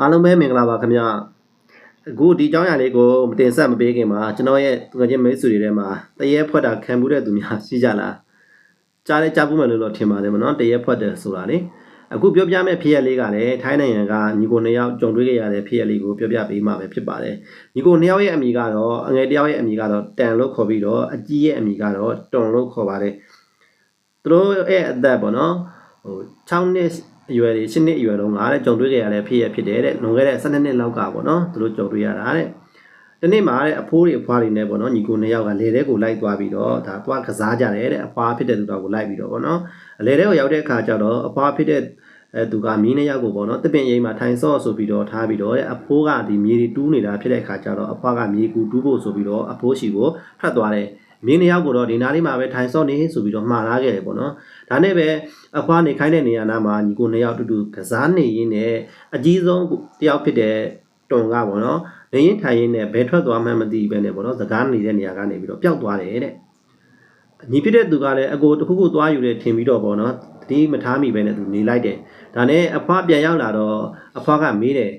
အားလုံးပဲမင်္ဂလာပါခင်ဗျအခုဒီအကြောင်းအရာလေးကိုမတင်ဆက်မပေးခင်မှာကျွန်တော်ရဲ့သူငယ်ချင်းမိတ်ဆွေတွေထဲမှာတရေဖွက်တာခံမှုတဲ့သူများရှိကြလားကြားလဲကြားဘူးမယ်လို့တော့ထင်ပါတယ်မနော်တရေဖွက်တယ်ဆိုတာလေအခုပြောပြမယ့်ဖြစ်ရလေးကလည်းထိုင်းနိုင်ငံကညီကိုနှစ်ယောက်ကြုံတွေ့ခဲ့ရတဲ့ဖြစ်ရလေးကိုပြောပြပေးမှာပဲဖြစ်ပါတယ်ညီကိုနှစ်ယောက်ရဲ့အမိကတော့အငယ်တစ်ယောက်ရဲ့အမိကတော့တန်လို့ခေါ်ပြီးတော့အကြီးရဲ့အမိကတော့တွန်လို့ခေါ်ပါတယ်သူတို့ရဲ့အသက်ပေါ့နော်ဟို6နှစ် အရွယ်တွေ7နှစ်အရွယ်တုန်းကတဲ့ကြုံတွေ့ခဲ့ရတဲ့ဖြစ်ရဖြစ်တယ်တဲ့လွန်ခဲ့တဲ့12နှစ်လောက်ကပေါ့နော်သူတို့ကြုံတွေ့ရတာတဲ့ဒီနေ့မှာတဲ့အဖိုးတွေအဖွားတွေနဲ့ပေါ့နော်ညီကိုနှစ်ယောက်ကလေထဲကိုလိုက်သွားပြီးတော့ဒါသွားကစားကြတယ်တဲ့အဖွားဖြစ်တဲ့သူတော်ကိုလိုက်ပြီးတော့ပေါ့နော်လေထဲကိုရောက်တဲ့အခါကျတော့အဖွားဖြစ်တဲ့အဲသူကမီးနှစ်ယောက်ကိုပေါ့နော်တပင်ရိမ်မှာထိုင်ဆော့ဆိုပြီးတော့ထားပြီးတော့တဲ့အဖိုးကဒီမြေတွေတူးနေတာဖြစ်တဲ့အခါကျတော့အဖွားကမြေကူတူးဖို့ဆိုပြီးတော့အဖိုးရှိကိုထွက်သွားတယ်မင်းနှစ်ယောက်ကိုတော့ဒီနားလေးမှာပဲထိုင်ဆော့နေဆိုပြီးတော့မှားလာခဲ့တယ်ပေါ့နော် ဒါနဲ့ပဲအဖွားနေခိုင်းတဲ့နေရာနားမှာညီကိုနှစ်ယောက်အတူတူကစားနေရင်းနဲ့အကြီးဆုံးတယောက်ဖြစ်တဲ့တွန်ကပေါ့နော်နေရင်ထိုင်ရင်းနဲ့ဘယ်ထွက်သွားမှန်းမသိပဲနဲ့ပေါ့နော်စကားနေတဲ့နေရာကနေပြီးတော့ပျောက်သွားတယ်တဲ့ညီဖြစ်တဲ့သူကလည်းအကိုတစ်ခုခုသွားယူတယ်ထင်ပြီးတော့ပေါ့နော်တတိမထားမိပဲနဲ့သူနေလိုက်တယ်ဒါနဲ့အဖွားပြန်ရောက်လာတော့အဖွားကမေးတယ်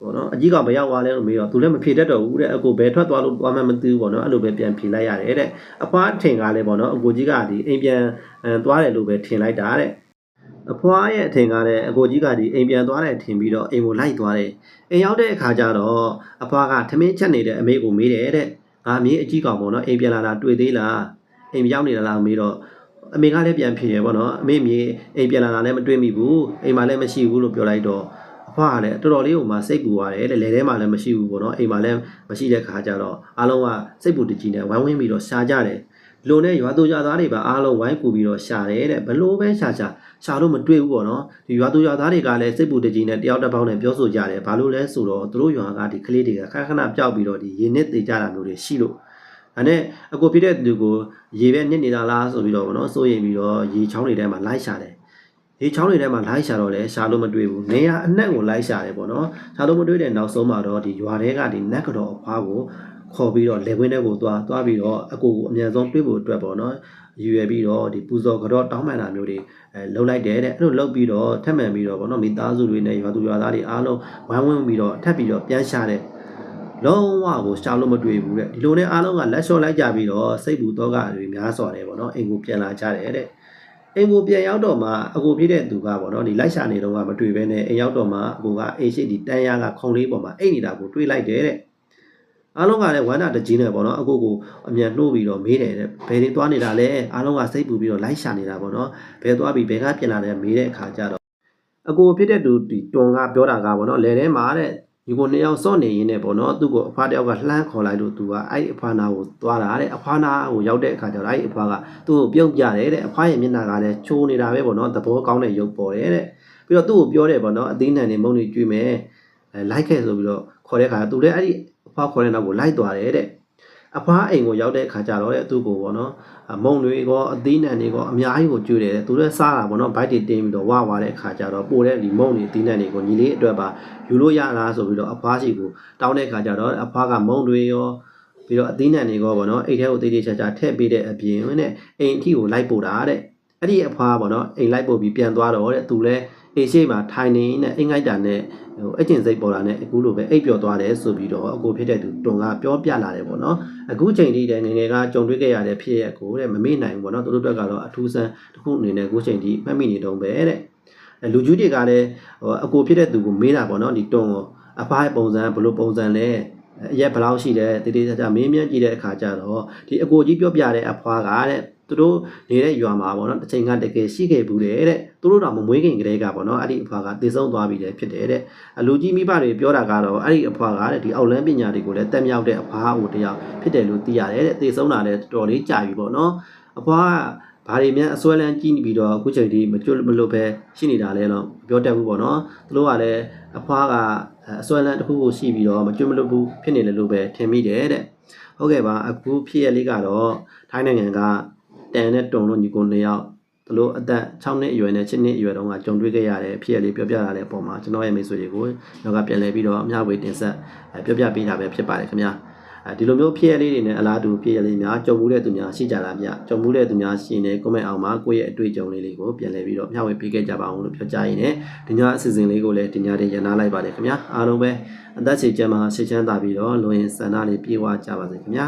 ပေါ့နော်အကြီးကဘယ်ရောက်သွားလဲလို့မေးတော့သူလည်းမဖြေတတ်တော့ဘူးတဲ့အကိုဘယ်ထွက်သွားလို့သွားမှန်းမသိဘူးပေါ့နော်အဲ့လိုပဲပြန်ဖြေလိုက်ရတယ်တဲ့အဖွားထင်ကလည်းပေါ့နော်အကိုကြီးကဒီအိမ်ပြန်အဲသွားတယ်လို့ပဲထင်လိုက်တာတဲ့အဖွားရဲ့အထင်ကလည်းအကိုကြီးကဒီအိမ်ပြန်သွားတယ်ထင်ပြီးတော့အိမ်ကိုလိုက်သွားတယ်အိမ်ရောက်တဲ့အခါကျတော့အဖွားကထမင်းချက်နေတဲ့အမေကိုမေးတယ်တဲ့ငါမြေးအကြီးကောင်ပေါ့နော်အိမ်ပြန်လာတာတွေ့သေးလားအိမ်ရောက်နေတာလားမေးတော့အမေကလည်းပြန်ဖြေရပေါ့နော်အမေမြေးအိမ်ပြန်လာတာလည်းမတွေ့မိဘူးအိမ်မှာလည်းမရှိဘူးလို့ပြောလိုက်တော့ အဖွားကလည်းတော်တော်လေးကိုမှစိတ်ပူသွားတယ်တဲ့လေထဲမှာလည်းမရှိဘူးပေါ့နော်အိမ်မှာလည်းမရှိတဲ့ခါကျတော့အားလုံးကစိတ်ပူတကြီးနဲ့ဝိုင်းဝန်းပြီးတော့ရှာကြတယ်လူနဲ့ရွာသူရွာသားတွေပါအားလုံးဝိုင်းကူပြီးတော့ရှာတယ်တဲ့ဘလို့ပဲရှာရှာရှာလို့မတွေ့ဘူးပေါ့နော်ဒီရွာသူရွာသားတွေကလည်းစိတ်ပူတကြီးနဲ့တယောက်တစ်ပေါင်းနဲ့ပြောဆိုကြတယ်ဘာလို့လဲဆိုတော့သူတို့ရွာကဒီကလေးတွေကခဏခဏပျောက်ပြီးတော့ဒီရေနစ်သေးကြတာမျိုးတွေရှိလို့အဲ့နဲ့အကိုဖြစ်တဲ့သူကိုရေပဲနစ်နေတာလားဆိုပြီးတော့ဗောနော်စိုးရိမ်ပြီးတော့ရေချောင်းတွေထဲမှာလိုက်ရှာတယ် ရေချောင်းတွေထဲမှာလိုက်ရှာတော့လဲရှာလို့မတွေ့ဘူးနေရာအနှံ့ကိုလိုက်ရှာတယ်ပေါ့နော်ရှာလို့မတွေ့တဲ့နောက်ဆုံးမှာတော့ဒီရွာထဲကဒီနက်ကတော့အဖွားကိုခေါ်ပြီးတော့လေခွင်းထဲကိုသွားသွားပြီးတော့အကိုကိုအမြန်ဆုံးတွေ့ဖို့အတွက်ပေါ့နော်ယူရပြီးတော့ဒီပူဇော်ကတော့တောင်းပန်တာမျိုးတွေအဲလှုပ်လိုက်တယ်တဲ့အဲ့လိုလှုပ်ပြီးတော့ထပ်မှန်ပြီးတော့ဗောနော်မိသားစုတွေနဲ့ရွာသူရွာသားတွေအားလုံးဝိုင်းဝန်းပြီးတော့ထပ်ပြီးတော့ပြန်ရှာတဲ့လုံးဝကိုရှာလို့မတွေ့ဘူးတဲ့ဒီလိုနဲ့အားလုံးကလက်လျှော့လိုက်ကြပြီးတော့စိတ်ပူတော့ကတွေများစွာတယ်ဗောနော်အိမ်ကိုပြန်လာကြတယ်တဲ့ အိမ်ကိုပြန်ရောက်တော့မှအကိုပြည့်တဲ့သူကဗောနော်ဒီလိုက်ရှာနေတော့ကမတွေ့ဘဲနဲ့အိမ်ရောက်တော့မှအကိုကအိမ်ရှိဒီတန်းရကခုံလေးပေါ်မှာအိတ်နေတာကိုတွေးလိုက်တယ်တဲ့အားလုံးကလည်းဝမ်းသာတကြီးနဲ့ပေါ့နော်အကိုကိုအမြန်နှိုးပြီးတော့မေးတယ်တဲ့ဘယ်တွေသွားနေတာလဲအားလုံးကစိတ်ပူပြီးတော့လိုက်ရှာနေတာပေါ့နော်ဘယ်သွားပြီးဘယ်ကပြင်လာလဲမေးတဲ့အခါကျတော့အကိုဖြစ်တဲ့သူဒီတွန်ကပြောတာကပေါ့နော်လယ်ထဲမှာတဲ့ ဒီကိုနှစ်ယောက်စော့နေရင်းနဲ့ပေါ့နော်သူ့ကိုအဖွားတယောက်ကလှမ်းခေါ်လိုက်လို့သူကအဲ့အဖွားနာကိုသွားတာတဲ့အဖွားနာကိုရောက်တဲ့အခါကျတော့အဲ့အဖွားကသူ့ကိုပြုတ်ပြတယ်တဲ့အဖွားရဲ့မျက်နှာကလည်းချိုးနေတာပဲပေါ့နော်သဘောကောင်းတဲ့ရုပ်ပေါ်တယ်တဲ့ပြီးတော့သူ့ကိုပြောတယ်ပေါ့နော်အသေးနံနေမုံတွေကျွေးမယ်အဲလိုက်ခဲ့ဆိုပြီးတော့ခေါ်တဲ့အခါသူလည်းအဲ့ဒီအဖွားခေါ်တဲ့နောက်ကိုလိုက်သွားတယ်တဲ့ အဖွားအိမ်ကိုရောက်တဲ့အခါကျတော့တဲ့သူ့ကိုပေါ့နော်အမုံတွေကောအသီးနှံတွေကောအများကြီးကိုကျွေးတယ်တဲ့သူလည်းစားတာပေါ့နော်ဘိုက်တွေတင်းပြီးတော့ဝါဝါတဲ့အခါကျတော့ပို့တဲ့ဒီမုံတွေအသီးနှံတွေကိုညီလေးအတွက်ပါယူလို့ရလားဆိုပြီးတော့အဖွားရှိကိုတောင်းတဲ့အခါကျတော့အဖွားကမုံတွေရောပြီးတော့အသီးနှံတွေကောပေါ့နော်အိတ်ထဲကိုတေးသေးချာချာထည့်ပေးတဲ့အပြင်နဲ့အိမ်အထိကိုလိုက်ပို့တာတဲ့အဲ့ဒီအဖွားပေါ့နော်အိမ်လိုက်ပို့ပြီးပြန်သွားတော့တဲ့သူလည်းအိမ်ရှိမှာထိုင်နေနဲ့အိမ်ငိုက်တာနဲ့ဟိုအကျင့်စိတ်ပေါ်လာနဲ့အခုလိုပဲအိပ်ပျော်သွားတယ်ဆိုပြီးတော့အကိုဖြစ်တဲ့သူတွန်ကပြောပြလာတယ်ပေါ့နော်အခုချိန်ထိတည်းငယ်ငယ်ကကြုံတွေ့ခဲ့ရတဲ့ဖြစ်ရက်ကိုတဲ့မမေ့နိုင်ဘူးပေါ့နော်သူတို့ဘက်ကတော့အထူးဆန်းတစ်ခုအနေနဲ့အခုချိန်ထိမှတ်မိနေတုံးပဲတဲ့အဲလူကြီးတွေကလည်းဟိုအကိုဖြစ်တဲ့သူကိုမေးတာပေါ့နော်ဒီတွန်ကိုအဖားရဲ့ပုံစံဘယ်လိုပုံစံလဲအရက်ဘယ်လောက်ရှိတယ်တည်တည်ချာချာမင်းမြန်းကြည့်တဲ့အခါကျတော့ဒီအကိုကြီးပြောပြတဲ့အဖွားကတဲ့ သူတို့နေတဲ့ရွာမှာပေါ့နော်တစ်ချိန်ကတကယ်ရှိခဲ့ဘူးတဲ့တဲ့သူတို့တော့မမွေးခင်ကလေးကပေါ့နော်အဲ့ဒီအဖွားကတည်ဆုံးသွားပြီတဲ့ဖြစ်တယ်တဲ့အလူကြီးမိဘတွေပြောတာကတော့အဲ့ဒီအဖွားကတဲ့ဒီအောက်လန်းပညာတွေကိုလည်းတက်မြောက်တဲ့အဖွားဟိုတယောက်ဖြစ်တယ်လို့သိရတယ်တဲ့တည်ဆုံးတာလည်းတော်တော်လေးကြာပြီပေါ့နော်အဖွားကဘာတွေများအစွဲလန်းကြည့်နေပြီးတော့အခုချိန်ဒီမကျွတ်မလွတ်ပဲရှိနေတာလဲတော့ပြောတတ်ဘူးပေါ့နော်သူတို့ကလည်းအဖွားကအစွဲလန်းတစ်ခုကိုရှိပြီးတော့မကျွတ်မလွတ်ဘူးဖြစ်နေတယ်လို့ပဲထင်မိတယ်တဲ့ဟုတ်ကဲ့ပါအခုဖြစ်ရလေးကတော့ထိုင်းနိုင်ငံက တန်နဲ့တုံလို့ညီကိုနှစ်ယောက်သူတို့အသက်6နှစ်အရွယ်နဲ့7နှစ်အရွယ်တုန်းကကြုံတွေ့ခဲ့ရတဲ့ဖြစ်ရလေးပြောပြလာတဲ့အပေါ်မှာကျွန်တော်ရဲ့မိတ်ဆွေတွေကိုတော့ကပြန်လဲပြီးတော့အမျှဝေတင်ဆက်ပြောပြပေးတာပဲဖြစ်ပါတယ်ခင်ဗျာအဲဒီလိုမျိုးဖြစ်ရလေးတွေနဲ့အလားတူဖြစ်ရလေးများကြုံမှုတဲ့သူများရှိကြလားဗျကြုံမှုတဲ့သူများရှိနေ comment အောင်မှာကိုယ့်ရဲ့အတွေ့အကြုံလေးတွေကိုပြန်လည်ပြီးတော့မျှဝေပေးခဲ့ကြပါအောင်လို့ပြောကြရင်းနဲ့ဒီညအစီအစဉ်လေးကိုလည်းဒီညတင်ရနာလိုက်ပါတယ်ခင်ဗျာအားလုံးပဲအသက်ရှင်ကျန်းမာဆိတ်ချမ်းသာပြီးတော့လူရင်ဆန္ဒလေးပြေဝကြပါစေခင်ဗျာ